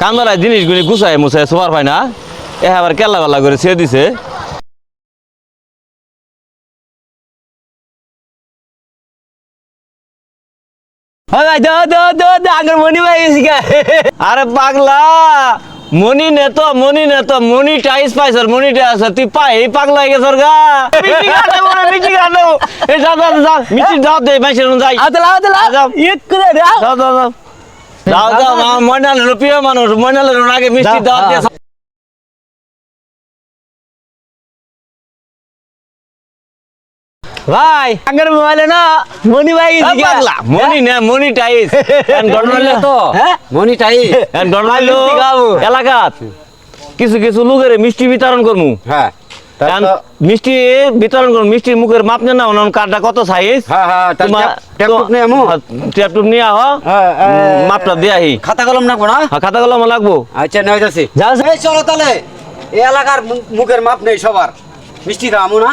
কান্দলায় জিনিসগুলি গুছায় মুছায় সোবার পায় না। এ আবার কেল্লা বেলা করে ছেড়ে দিছে। হ্যাঁ গেছি আরে পাগলা মনি নে তো মনি নে তো মনি টাইস পাইছর মনি টাইস তুই পাই এই পাগলা হয়ে গেছর গা। মিষ্টি খাতে বলে মিষ্টি খাতে যা যা যা মিষ্টি দাও দে মাইসের যাই আদলা আদলা যাও। এক করে দাও। যাও যাও। যাও যাও যাও মা ময়নালের প্রিয় মানুষ। ময়নালের আগে মিষ্টি দাও, দাও হ্যাঁ। ভাই আগের মোবাইলে না মনি ভাই পাগলা মনি না মনি টাইস। এন ঘটনা তো? হ্যাঁ? মনিটাই এন ঘটনা হইল মিষ্টি খাব। এলাকাত। কিছু কিছু লোকের মিষ্টি বিতরণ করমু। হ্যাঁ। মিষ্টি বিতরণ করুন মিষ্টির মুখের মাপ নেন না কার্ডটা কত সাইজ ট্যাপটুপ হ্যাঁ তার ট্যাপ- ট্যাপ টুপ নিয়ে আহ। হ্যাঁ, হ্যাঁ। মাপটা দিয়ে আহি। খাতা কলম লাগবো না? হ্যাঁ, খাতা কলম লাগবো। আচ্ছা নয় যাচ্ছি। চলো তাহলে এই এলাকার মুখের মাপ নেই সবার। মিষ্টি খাওয়ামু না।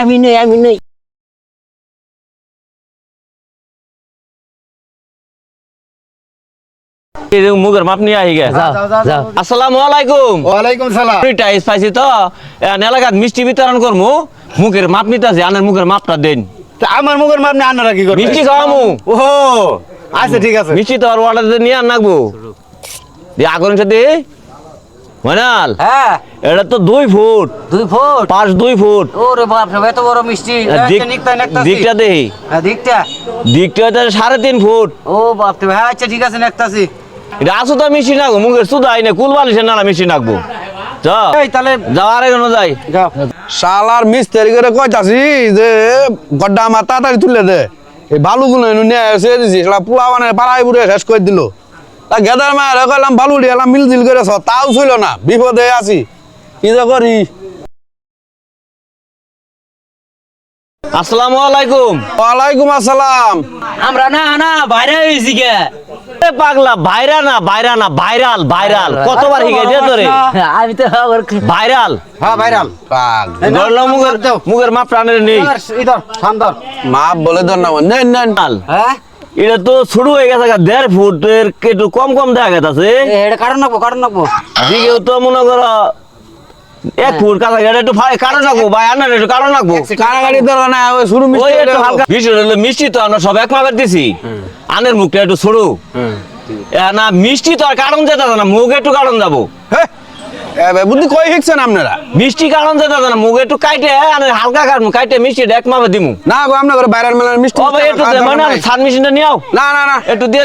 আমি নেই আমি নেই। এই মুখের মাপ নিয়ে আহি গে। আসসালামু আলাইকুম। ওয়ালাইকুম সালাম। টাইস পাইছি তো। এলাকাত মিষ্টি বিতরণ করমু। মুখের মাপ নিতে আছে আনের মুখের মাপটা দেন। আমার মুখের মাপ নেই আন্নারা কি করবে? মিষ্টি খাওয়ামু। ও আচ্ছা ঠিক আছে। মিষ্টি তো আর অর্ডার নিয়ে আন নাকবো। দিয়ে আগরের সাথে মনাল হ্যাঁ। এটা তো দুই ফুট। দুই ফুট? পাঁচ দুই ফুট। ওরে বাপ রে এত বড় মিষ্টি। নেকতা দিকটা দেহি দিকটা। দিকটা সাড়ে তিন ফুট। ও বাপ রে হ্যাঁ আচ্ছা ঠিক আছে নেকতাছি এটা আসো তো মিষ্টি নাকবো মুখের সুদা আইনে কুল বালিশের নালা মিষ্টি নাকবো যা এই তাহলে যাও কেন যাই। শালার মিস্ত্রি করে কইতাছি যে গড্ডা আমার তাড়াতাড়ি তুলে দে। এই বালুগুলো এনে নিয়ে এসে দিছি শালা পোলা মানে পাড়াই পুরে শেষ করে দিল। তা গেদার মায়ের কইলাম বালু দিয়ে এলাম মিলজিল করে ছ তাও ছিল না বিপদে আছি। কি যে করি? আসসালামু আলাইকুম। ওয়ালাইকুম আসসালাম। আমরা না না বাইরে হয়েছি গে। পাগলা ভাইরা না ভাইরা না ভাইরাল ভাইরাল কতবার হিগে দিয়ে তোরে? আমি তো ভাইরাল হ্যাঁ ভাইরাল পাগ ধরলো মুখের মুখের মাপ প্রাণের নেই। ইধর শান্তর মাপ বলে ধর না নেন নেন। হ্যাঁ? এটা তো শুরু হয়ে গেছে দেড় ফুট এর একটু কম কম দেখা গেছে এটা কারণ রাখব কারণ রাখব। দিকেও তো মনে করো কাছা একটু কারণ রাখব ভাই আনার একটু কারণ রাখব। কারাগাড়ি ধর না ওই শুরু মিষ্টি একটু হলে হালকা মিষ্টি হলো মিষ্টি তো আমরা সব এক মাপের দিছি। আনের মুখটা একটু সরু। না মিষ্টি তো আর কারণ যেতে না মুখ একটু কারণ যাব। হে, বুদ্ধি কই আপনারা? মিষ্টি কারণ যেতে না মুখ একটু কাইটে আনের হালকা কাটমু কাইটে মিষ্টি এক মাপে দিমু। না গো বাইরের মেলার মিষ্টি ও ভাই একটু মানে সান না না না। একটু দিয়ে